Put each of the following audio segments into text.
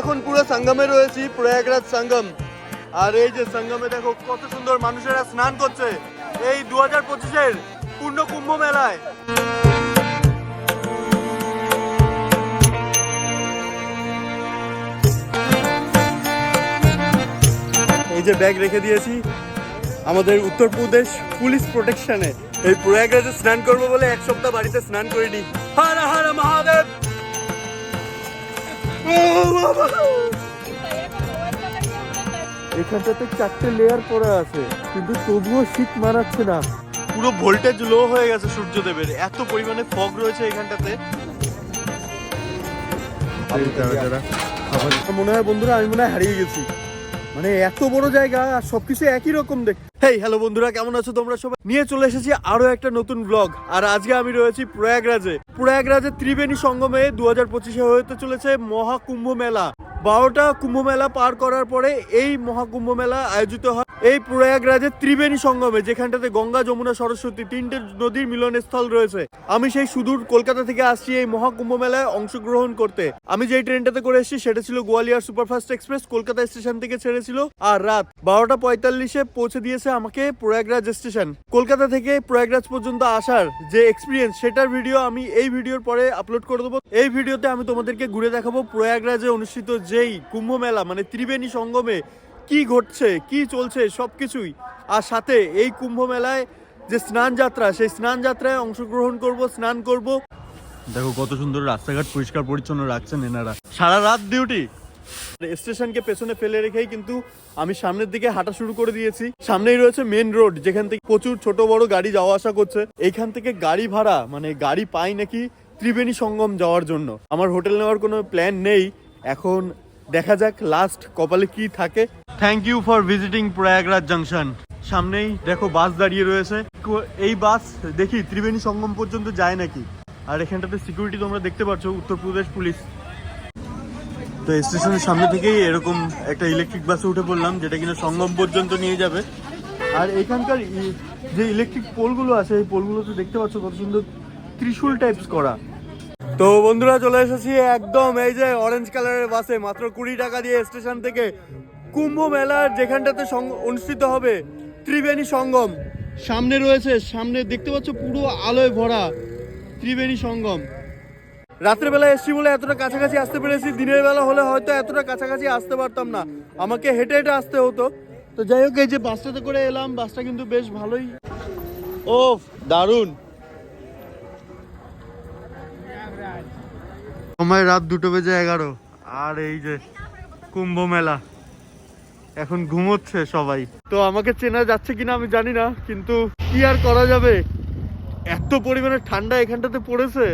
এখন পুরো সঙ্গমে রয়েছি, প্রয়াগরাজ সঙ্গম। আর এই যে সঙ্গমে দেখো কত সুন্দর মানুষেরা স্নান করছে। এই দু হাজার পঁচিশের পূর্ণ কুম্ভ মেলায়। এই যে ব্যাগ রেখে দিয়েছি। আমাদের উত্তরপ্রদেশ পুলিশ প্রোটেকশনে এই প্রয়াগরাজে স্নান করব বলে এক সপ্তাহ বাড়িতে স্নান করিনি। হর হর মহাদেব! এখানটাতে চারটে লেয়ার পরে আছে কিন্তু তবুও শীত মানাচ্ছে না। পুরো ভোল্টেজ লো হয়ে গেছে সূর্যদেবের। এত পরিমাণে ফগ রয়েছে এখানটাতে। মনে হয় বন্ধুরা আমি মনে হয় হারিয়ে গেছি। মানে এত বড় জায়গা আর সবকিছু একই রকম দেখ হেই হ্যালো বন্ধুরা, কেমন আছো তোমরা সবাই? নিয়ে চলে এসেছি আরও একটা নতুন ব্লগ আর আজকে আমি রয়েছি প্রয়াগরাজে। প্রয়াগরাজে ত্রিবেণী সঙ্গমে দু হাজার পঁচিশে হতে চলেছে মহাকুম্ভ মেলা। বারোটা কুম্ভ মেলা পার করার পরে এই মহাকুম্ভ মেলা আয়োজিত হয় এই প্রয়াগরাজের ত্রিবেণী সঙ্গমে, যেখানটাতে গঙ্গা, যমুনা, সরস্বতী তিনটে নদীর মিলনস্থল রয়েছে। আমি সেই সুদূর কলকাতা থেকে আসছি এই মহাকুম্ভ মেলায় অংশগ্রহণ করতে। আমি যেই ট্রেনটাতে করে এসেছি, সেটা ছিল Gwalior superfast express, Kolkata station থেকে ছেড়েছিল। আর রাত বারোটা পঁয়তাল্লিশে পৌঁছে দিয়েছে আমাকে প্রয়াগরাজ স্টেশন। কলকাতা থেকে প্রয়াগরাজ পর্যন্ত আসার যে এক্সপিরিয়েন্স সেটার ভিডিও আমি এই ভিডিওর পরে আপলোড করে দেবো। এই ভিডিওতে আমি তোমাদেরকে ঘুরে দেখাবো প্রয়াগরাজে অনুষ্ঠিত যেই কুম্ভ মেলা মানে ত্রিবেণী সঙ্গমে কি ঘটছে, কি চলছে সব কিছুই আর সাথে এই কুম্ভ মেলায় যে স্নান যাত্রা, সেই স্নান যাত্রায় অংশগ্রহণ করব, স্নান করব। দেখো কত সুন্দর রাস্তাঘাট পরিষ্কার পরিচ্ছন্ন রাখছেন এনারা। সারা রাত ডিউটি স্টেশনকে পেছনে ফেলে রেখেই কিন্তু আমি সামনের দিকে হাঁটা শুরু করে দিয়েছি। সামনেই রয়েছে মেন রোড, যেখান থেকে প্রচুর ছোট বড় গাড়ি যাওয়া আসা করছে। এইখান থেকে গাড়ি ভাড়া মানে গাড়ি পাই নাকি ত্রিবেণী সঙ্গম যাওয়ার জন্য। আমার হোটেল নেওয়ার কোনো প্ল্যান নেই। এখন দেখা যাক লাস্ট কপালে কি থাকে। Thank you for visiting Prayagraj junction সামনেই দেখো বাস দাঁড়িয়ে রয়েছে। এই বাস দেখি ত্রিবেণী সঙ্গম পর্যন্ত যায় নাকি? আর এখানটাতে সিকিউরিটি তোমরা দেখতে পাচ্ছ উত্তরপ্রদেশ পুলিশ তো স্টেশনের সামনে থেকেই এরকম একটা ইলেকট্রিক বাসে উঠে পড়লাম, যেটা কিনা সঙ্গম পর্যন্ত নিয়ে যাবে। আর এখানকার যে ইলেকট্রিক পোলগুলো আছে, এই পোলগুলোতে দেখতে পাচ্ছ কত সুন্দর ত্রিশূল টাইপস করা। তো বন্ধুরা, চলে এসেছি একদম এই যে অরেঞ্জ কালারের বাসে মাত্র কুড়ি টাকা দিয়ে স্টেশন থেকে। কুম্ভ মেলার যেখানটাতে অনুষ্ঠিত হবে ত্রিবেণী সঙ্গম। সামনে রয়েছে, সামনে দেখতে পাচ্ছ পুরো আলোয় ভরা ত্রিবেণী সঙ্গম। রাত্রের বেলা এসছি বলে এতটা কাছাকাছি আসতে পেরেছি, দিনের বেলা হলে হয়তো এতটা কাছাকাছি আসতে পারতাম না। আমাকে হেঁটে হেঁটে আসতে হতো। তো যাই হোক, এই যে বাসটাতে করে এলাম, বাসটা কিন্তু বেশ ভালোই। ও দারুণ। সময় রাত দুটো বেজে এগারো। আর এই যে কুম্ভ মেলা। এখন ঘুমোচ্ছে সবাই। তো আমাকে চেনা যাচ্ছে কিনা আমি জানি না, কিন্তু কি আর করা যাবে? এত পরিমাণে ঠান্ডা এখানটাতে পড়েছে।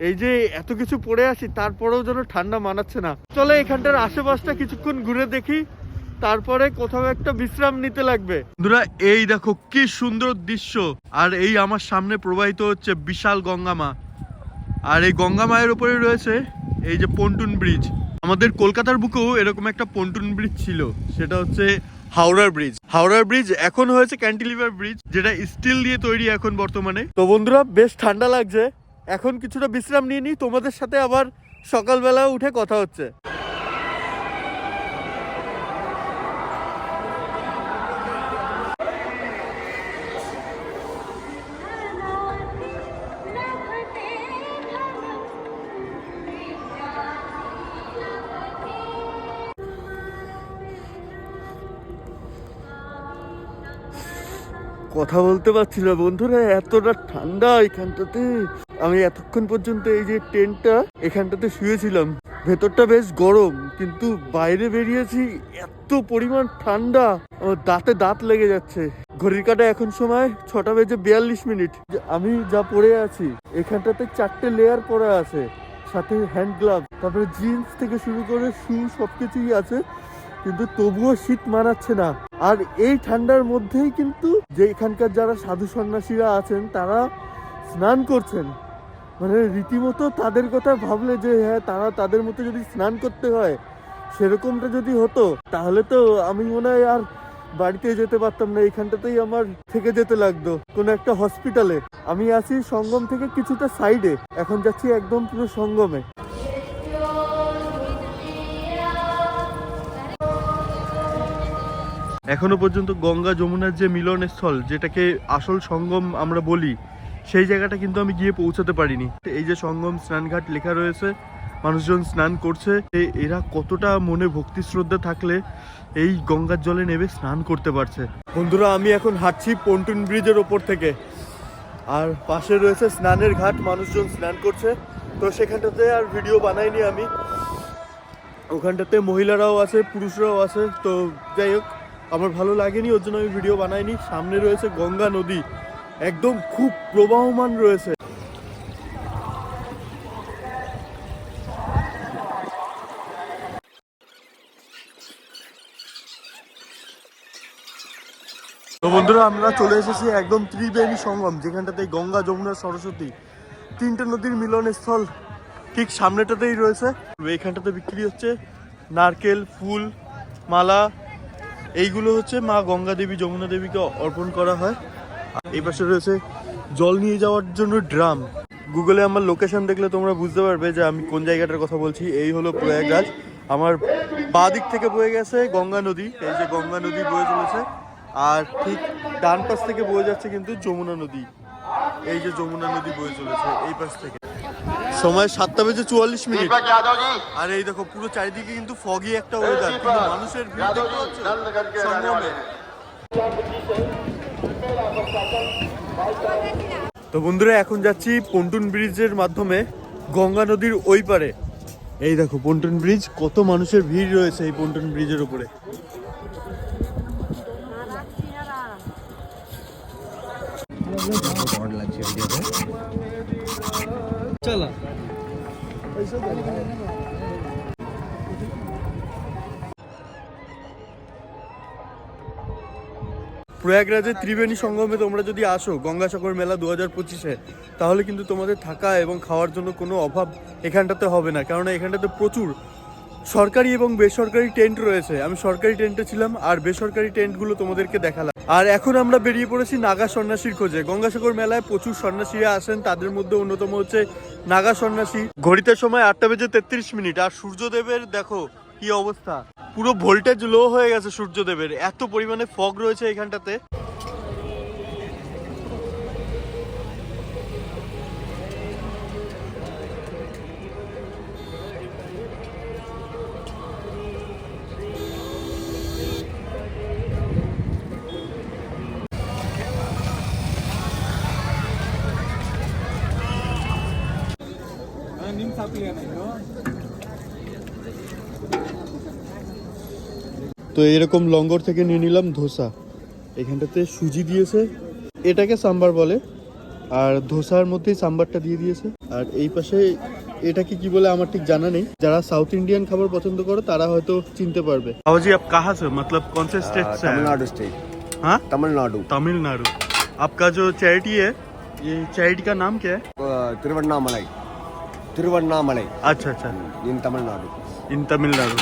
এই যে এত কিছু পড়ে আসি তারপরেও যেন ঠান্ডা মানাচ্ছে না। চলে এখানটার আশেপাশটা কিছুক্ষণ ঘুরে দেখি তারপরে কোথাও একটা বিশ্রাম নিতে লাগবে। বন্ধুরা এই দেখো কি সুন্দর দৃশ্য। আর এই আমার সামনে প্রবাহিত হচ্ছে বিশাল গঙ্গামা আর এই গঙ্গা মায়ের উপরে রয়েছে এই যে পন্টুন ব্রিজ। আমাদের কলকাতার বুকেও এরকম একটা পন্টুন ব্রিজ ছিল সেটা হচ্ছে হাওড়ার ব্রিজ। হাওড়ার ব্রিজ এখন হয়েছে ক্যান্টিলিভার ব্রিজ যেটা স্টিল দিয়ে তৈরি এখন বর্তমানে। তো বন্ধুরা বেশ ঠান্ডা লাগছে। এখন কিছুটা বিশ্রাম নিয়ে নিই, তোমাদের সাথে আবার সকালবেলা উঠে কথা হচ্ছে। কথা বলতে পারছি না বন্ধুরা, এতটা ঠান্ডা এখানটাতে। আমি এতক্ষণ পর্যন্ত এই যে টেন্টটা এখানটাতে শুয়েছিলাম, ভেতরটা বেশ গরম, কিন্তু বাইরে বেরিয়েছি এত পরিমাণ ঠান্ডা আমার দাঁতে দাঁত লেগে যাচ্ছে। ঘড়ির কাটা এখন সময় ছটা বেজে বিয়াল্লিশ মিনিট। আমি যা পরে আছি, এখানটাতে চারটে লেয়ার পরা আছে, সাথে হ্যান্ড গ্লাভ তারপরে জিন্স থেকে শুরু করে শু সবকিছুই আছে, কিন্তু তবুও শীত মানাচ্ছে না। আর এই ঠান্ডার মধ্যেই কিন্তু যে এখানকার যারা সাধু সন্ন্যাসীরা আছেন, তারা স্নান করছেন। মানে রীতিমতো তাদের কথা ভাবলে যে হ্যাঁ তারা তাদের মতো যদি স্নান করতে হয়, সেরকমটা যদি হতো, তাহলে তো আমি মনে হয় আর বাড়িতে যেতে পারতাম না এইখানটাতেই আমার থেকে যেতে লাগতো, কোনো একটা হসপিটালে। আমি আছি সঙ্গম থেকে কিছুটা সাইডে, এখন যাচ্ছি একদম পুরো সঙ্গমে। এখনও পর্যন্ত গঙ্গা যমুনার যে মিলনস্থল, যেটাকে আসল সঙ্গম আমরা বলি সেই জায়গাটা কিন্তু আমি গিয়ে পৌঁছাতে পারিনি। এই যে সঙ্গম স্নানঘাট লেখা রয়েছে, মানুষজন স্নান করছে। এরা কতটা মনে ভক্তি শ্রদ্ধা থাকলে এই গঙ্গার জলে নেমে স্নান করতে পারছে। বন্ধুরা, আমি এখন হাঁটছি পন্টুন ব্রিজের ওপর থেকে। আর পাশে রয়েছে স্নানের ঘাট, মানুষজন স্নান করছে। তো সেখানটাতে আর ভিডিও বানাইনি আমি। ওখানটাতে মহিলারাও আছে, পুরুষরাও আছে। তো যাই হোক, আমার ভালো লাগেনি, ওর জন্য আমি ভিডিও বানাইনি। সামনে রয়েছে গঙ্গা নদী। একদম খুব প্রবাহমান রয়েছে। বন্ধুরা, আমরা চলে এসেছি একদম ত্রিবেণী সঙ্গম, যেখানটাতে গঙ্গা, যমুনা, সরস্বতী তিনটে নদীর মিলনস্থল ঠিক সামনেটাতেই রয়েছে। এইখানটাতে বিক্রি হচ্ছে নারকেল, ফুল, মালা, এইগুলো হচ্ছে মা গঙ্গা দেবী, যমুনা দেবীকে অর্পণ করা হয়। এই পাশে রয়েছে জল নিয়ে যাওয়ার জন্য ড্রাম। গুগলে আমার লোকেশন দেখলে তোমরা বুঝতে পারবে যে আমি কোন জায়গাটার কথা বলছি। এই হলো প্রয়াগরাজ। আমার বা দিক থেকে বয়ে গেছে গঙ্গা নদী। এই যে গঙ্গা নদী বয়ে চলেছে। আর ঠিক ডান পাশ থেকে বয়ে যাচ্ছে কিন্তু যমুনা নদী। এই যে যমুনা নদী বয়ে চলেছে এই পাশ থেকে। সময় সাতটা বেজে চুয়াল্লিশ মিনিট। আর এই দেখো পুরো চারিদিকে কিন্তু ফগি একটা ওয়েদার কিন্তু মানুষের ভিড় দেখতে হচ্ছে তো বন্ধুরা এখন যাচ্ছি পন্টুন ব্রিজের মাধ্যমে গঙ্গা নদীর ওই পারে। এই দেখো পন্টুন ব্রিজ কত মানুষের ভিড় রয়েছে এই পন্টুন ব্রিজের উপরে। প্রয়াগরাজের ত্রিবেণী সঙ্গমে তোমরা যদি আসো, গঙ্গাসাগর মেলা দু হাজার পঁচিশে, তাহলে কিন্তু তোমাদের থাকা এবং খাওয়ার জন্য কোনো অভাব এখানটাতে হবে না। কেননা এখানটাতে প্রচুর সরকারি এবং বেসরকারি টেন্ট রয়েছে। আমি সরকারি টেন্টে ছিলাম আর বেসরকারি টেন্টগুলো তোমাদেরকে দেখালাম। আর এখন আমরা বেরিয়ে পড়েছি নাগা সন্ন্যাসীর খোঁজে। গঙ্গাসাগর মেলায় প্রচুর সন্ন্যাসীরা আসেন, তাদের মধ্যে অন্যতম হচ্ছে নাগা সন্ন্যাসী। ঘড়িতে সময় আটটা বেজে তেত্রিশ মিনিট। আর সূর্যদেবের, দেখো কি অবস্থা? পুরো ভোল্টেজ লো হয়ে গেছে সূর্যদেবের। এত পরিমাণে ফগ রয়েছে এখানটাতে। তো এরকম লঙ্গর থেকে নিয়ে নিলাম ধোসা এখানটাতে সুজি দিয়েছে এটাকে সাম্বার বলে আর ধোসার মধ্যেই সাম্বারটা দিয়ে দিয়েছে আর এই পাশে এটাকে কি বলে আমার ঠিক জানা নেই যারা সাউথ ইন্ডিয়ান খাবার পছন্দ করে তারা হয়তো চিনতে পারবে বাবাজি আপ কাহা से मतलब कौन से स्टेट से हैं? तमिलनाडु स्टेट हाँ तमिलनाडु तमिलनाडु आपका जो चैरिटी है ये चैरिटी का नाम क्या है अ, तिरुवन्नामलाई तिरुवन्नामलाई আচ্ছা আচ্ছা इन तमिलनाडु ইন তামিলনাড়ু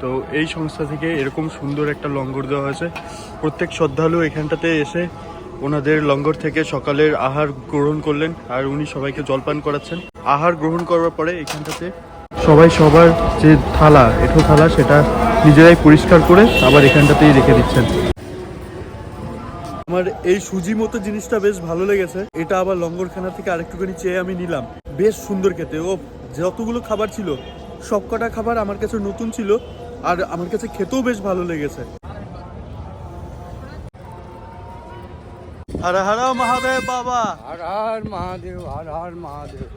তো এই সংস্থা থেকে এরকম সুন্দর একটা লঙ্গর দেওয়া হয়েছে। প্রত্যেক শ্রদ্ধালু এখানটাতে এসে ওনাদের লঙ্গর থেকে সকালের আহার গ্রহণ করলেন আর উনি সবাইকে জলপান করাচ্ছেন। আহার গ্রহণ করার পরে এখানটাতে সবাই সবার যে থালা, এঠো থালা, সেটা নিজেরাই পরিষ্কার করে আবার এখানটাতেই রেখে দিচ্ছেন। আমার এই সুজি মতো জিনিসটা বেশ ভালো লেগেছে। এটা আবার লঙ্গরখানা থেকে আরেকটুখানি চেয়ে আমি নিলাম। বেশ সুন্দর খেতে। ও যতগুলো খাবার ছিল সব কটা খাবার আমার কাছে নতুন ছিল। আর আমার কাছে খেতেও বেশ ভালো লেগেছে। হর হর মহাদেব বাবা। হর হর মহাদেব হর হর মহাদেব।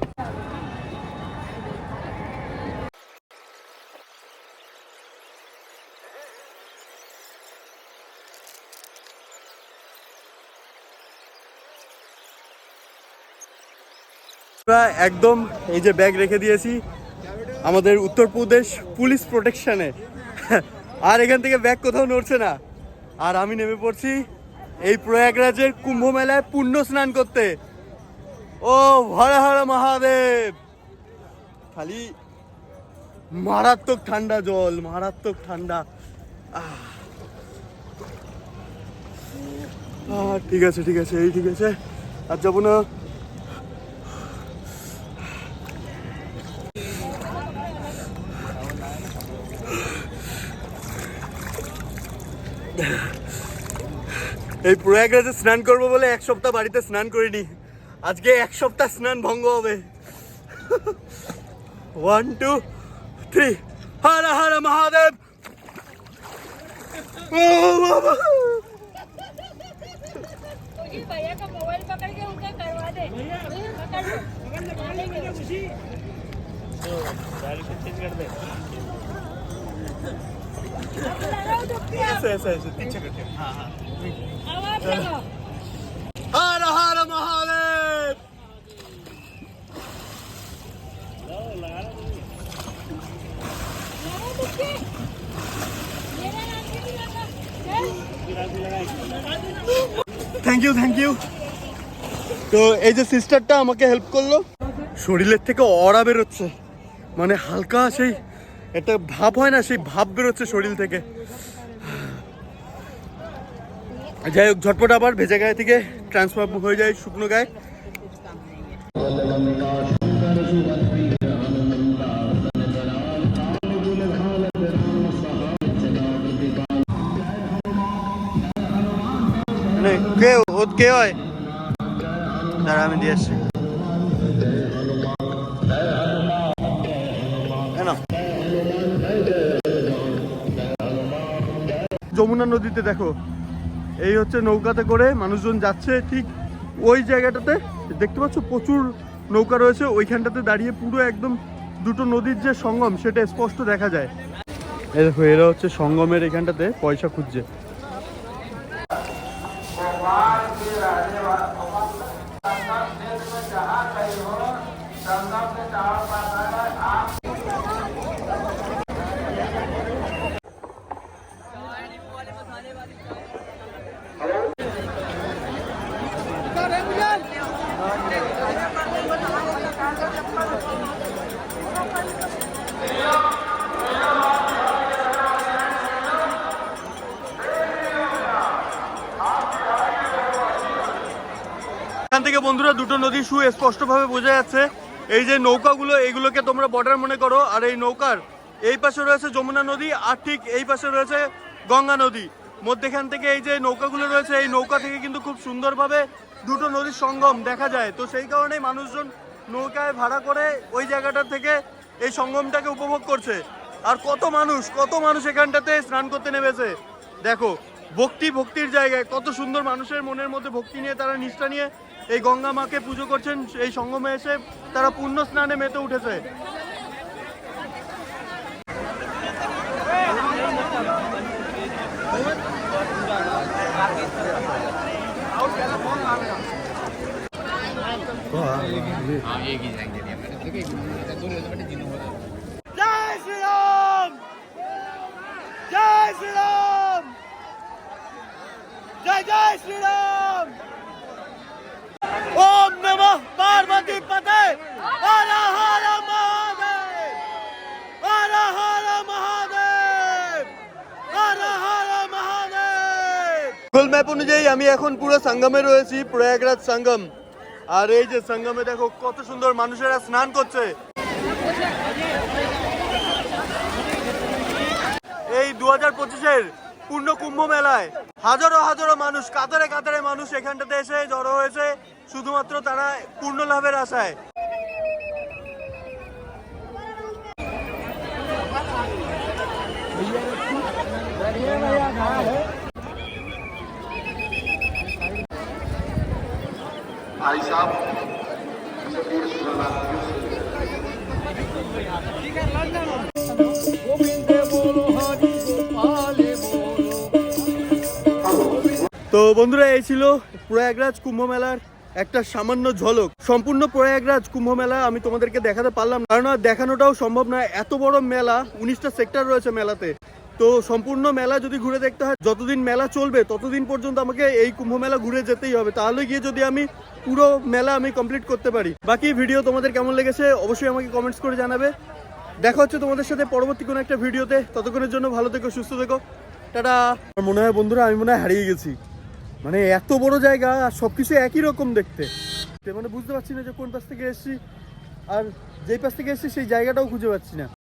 একদম এই যে ব্যাগ রেখে দিয়েছি আমাদের উত্তরপ্রদেশ পুলিশ প্রোটেকশনে। আর এখান থেকে ব্যাগ কোথাও নড়ছে না। আর আমি নেমে পড়ছি এই প্রয়াগরাজের কুম্ভ মেলায় পুণ্য স্নান করতে। ও হর হর মহাদেব! খালি মারাত্মক ঠান্ডা জল, মারাত্মক ঠান্ডা। ঠিক আছে ঠিক আছে, এই ঠিক আছে। আর যাব না। এই প্রয়াগরাজে স্নান করবো বলে এক সপ্তাহ বাড়িতে স্নান করিনি আজকে এক সপ্তাহ স্নান ভঙ্গ হবে one two three Har Har Mahadev ও বাবা ये भैया का मोबाइल पकड़ के उनका करवा दे पकड़ लो अब लगाओ डुबकी आप। ऐसे ऐसे ऐसे पीछे करके अब आप लगाओ हर हर महादेव लगाओ डुबकी मेरा नाम भी नहीं लगा चल। থ্যাংক ইউ থ্যাংক ইউ তো এই যে সিস্টারটা আমাকে হেল্প করলো শরীরের থেকে অরা বেরোচ্ছে মানে হালকা সেই একটা ভাব হয় না, সেই ভাব বেরোচ্ছে শরীর থেকে। যাই হোক, ঝটপট আবার ভেজা গায়ে থেকে ট্রান্সফার হয়ে যায় শুকনো গায়ে। মানে কে ও কে হয়? দাঁড়া, আমি দিয়ে আসছি। যমুনা নদীতে দেখো, এই হচ্ছে নৌকাতে করে মানুষজন যাচ্ছে, ঠিক ওই জায়গাটাতে দেখতে পাচ্ছ প্রচুর নৌকা রয়েছে, ওইখানটাতে দাঁড়িয়ে পুরো একদম দুটো নদীর যে সঙ্গম, সেটা স্পষ্ট দেখা যায়। এই দেখো, এরা হচ্ছে সঙ্গমের এখানটাতে পয়সা খুঁজছে। দুটো নদী সুস্পষ্টভাবে বোঝা যাচ্ছে। এই যে নৌকাগুলো এইগুলোকে তোমরা বর্ডার মনে করো, আর এই নৌকার এই পাশে রয়েছে যমুনা নদী, আর ঠিক এই পাশে রয়েছে গঙ্গা নদী। মধ্যেখান থেকে এই যে নৌকাগুলো রয়েছে, এই নৌকা থেকে কিন্তু খুব সুন্দরভাবে দুটো নদীর সঙ্গম দেখা যায়। তো সেই কারণেই মানুষজন নৌকায় ভাড়া করে ওই জায়গাটা থেকে এই সঙ্গমটাকে উপভোগ করছে। আর কত মানুষ কত মানুষ এখানটাতে স্নান করতে নেমেছে। দেখো, ভক্তি, ভক্তির জায়গায় কত সুন্দর মানুষের মনের মধ্যে ভক্তি নিয়ে, তারা নিষ্ঠা নিয়ে এই গঙ্গা মাকে পুজো করছেন, এই সঙ্গমে এসে তারা পুণ্য স্নানে মেতে উঠেছে। জয় জয় শ্রীরাম! ম্যাপ অনুযায়ী আমি এখন পুরো সঙ্গমে রয়েছি প্রয়াগরাজ সঙ্গম আর এই যে সঙ্গমে দেখো কত সুন্দর মানুষেরা স্নান করছে এই দু হাজার পঁচিশের পূর্ণ কুম্ভ মেলায় হাজারো হাজারো মানুষ কাতারে কাতারে মানুষ এখানটাতে এসে জড়ো হয়েছে শুধুমাত্র তারা পূর্ণ লাভের আশায় Yeah, yeah, yeah. शरणार्थियों से তো বন্ধুরা এই ছিল প্রয়াগরাজ কুম্ভ মেলার একটা সামান্য ঝলক সম্পূর্ণ প্রয়াগরাজ কুম্ভ মেলা আমি তোমাদেরকে দেখাতে পারলাম না, কারণ আর দেখানোটাও সম্ভব না এত বড় মেলা উনিশটা সেক্টর রয়েছে মেলাতে তো সম্পূর্ণ মেলা যদি ঘুরে দেখতে হয়, যতদিন মেলা চলবে, ততদিন পর্যন্ত আমাকে এই কুম্ভ মেলা ঘুরে যেতেই হবে। তাহলে গিয়ে যদি আমি পুরো মেলা আমি কমপ্লিট করতে পারি। বাকি ভিডিও তোমাদের কেমন লেগেছে অবশ্যই আমাকে কমেন্টস করে জানাবে। দেখা হচ্ছে তোমাদের সাথে পরবর্তী কোনো একটা ভিডিওতে ততক্ষণের জন্য ভালো থেকো, সুস্থ থেকো। টাটা। আমার মনে হয় বন্ধুরা, আমি মনে হয় হারিয়ে গেছি। মানে এত বড় জায়গা আর সব কিছু একই রকম দেখতে। মানে বুঝতে পারছি না যে কোন পাশ থেকে এসেছি আর যেই পাশ থেকে এসেছি সেই জায়গাটাও খুঁজে পাচ্ছি না।